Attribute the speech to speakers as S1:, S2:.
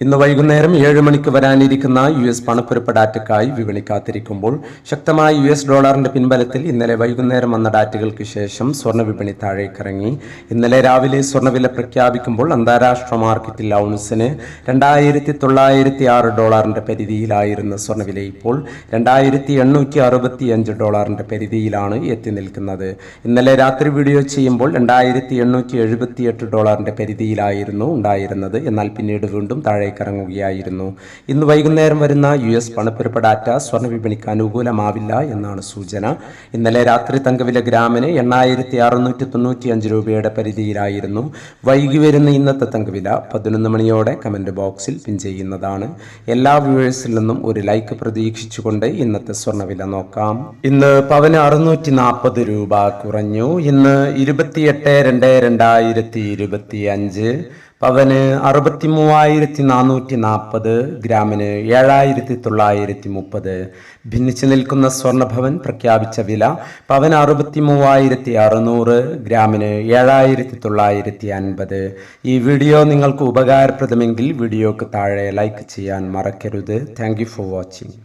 S1: ഇന്ന് വൈകുന്നേരം ഏഴ് മണിക്ക് വരാനിരിക്കുന്ന യു എസ് പണപ്പെരുപ്പ ഡാറ്റയ്ക്കായി വിപണി കാത്തിരിക്കുമ്പോൾ ശക്തമായ യു എസ് ഡോളറിന്റെ പിൻബലത്തിൽ ഇന്നലെ വൈകുന്നേരം വന്ന ഡാറ്റകൾക്ക് ശേഷം സ്വർണ വിപണി താഴേക്കിറങ്ങി. ഇന്നലെ രാവിലെ സ്വർണവില പ്രഖ്യാപിക്കുമ്പോൾ അന്താരാഷ്ട്ര മാർക്കറ്റിൽ ഔൺസിന് രണ്ടായിരത്തി തൊള്ളായിരത്തി ആറ് ഡോളറിന്റെ പരിധിയിലായിരുന്ന സ്വർണവില ഇപ്പോൾ രണ്ടായിരത്തി എണ്ണൂറ്റി അറുപത്തി അഞ്ച് ഡോളറിന്റെ പരിധിയിലാണ് എത്തി നിൽക്കുന്നത്. ഇന്നലെ രാത്രി വീഡിയോ ചെയ്യുമ്പോൾ രണ്ടായിരത്തി എണ്ണൂറ്റി എഴുപത്തി എട്ട് ഡോളറിന്റെ പരിധിയിലായിരുന്നു ഉണ്ടായിരുന്നത്. എന്നാൽ പിന്നീട് വീണ്ടും താഴേക്കിറങ്ങുകയായിരുന്നു ഇന്ന് വൈകുന്നേരം വരുന്ന യു എസ് പണപ്പെരുപ്പ ഡാറ്റ സ്വർണ വിപണിക്ക് അനുകൂലമാവില്ല എന്നാണ് സൂചന. ഇന്നലെ രാത്രി തങ്കവില ഗ്രാമിന് എണ്ണായിരത്തി അറുന്നൂറ്റി തൊണ്ണൂറ്റി അഞ്ച് രൂപയുടെ പരിധിയിലായിരുന്നു. വൈകി വരുന്ന ഇന്നത്തെ തങ്കവില പതിനൊന്ന് മണിയോടെ കമന്റ് ബോക്സിൽ പിൻ ചെയ്യുന്നതാണ്. എല്ലാ വ്യൂവേഴ്സിൽ നിന്നും ഒരു ലൈക്ക് പ്രതീക്ഷിച്ചുകൊണ്ട് ഇന്നത്തെ സ്വർണവില നോക്കാം. ഇന്ന് പവന് അറുന്നൂറ്റി നാൽപ്പത് രൂപ കുറഞ്ഞു. ഇന്ന് ഇരുപത്തിയെട്ട് രണ്ട് രണ്ടായിരത്തി ഇരുപത്തി അഞ്ച് പവന് അറുപത്തി മൂവായിരത്തി നാനൂറ്റി നാൽപ്പത് ഗ്രാമിന് ഏഴായിരത്തി തൊള്ളായിരത്തി മുപ്പത് ഭിന്നിച്ചു നിൽക്കുന്ന സ്വർണഭവൻ പ്രഖ്യാപിച്ച വില പവന് അറുപത്തി മൂവായിരത്തി അറുന്നൂറ് ഗ്രാമിന് ഏഴായിരത്തി തൊള്ളായിരത്തി അൻപത് ഈ വീഡിയോ നിങ്ങൾക്ക് ഉപകാരപ്രദമെങ്കിൽ വീഡിയോക്ക് താഴെ ലൈക്ക് ചെയ്യാൻ മറക്കരുത്. Thank for watching.